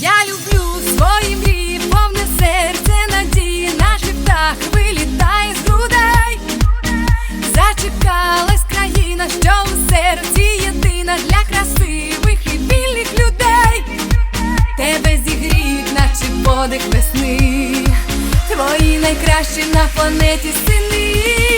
Я люблю свої мрії, повне серце надії, наш птах вилітає з грудей. Зачекалась країна, що у серці єдина для красивих і вільних людей. Тебе зігріють, наче подих весни, твої найкращі на планеті сини.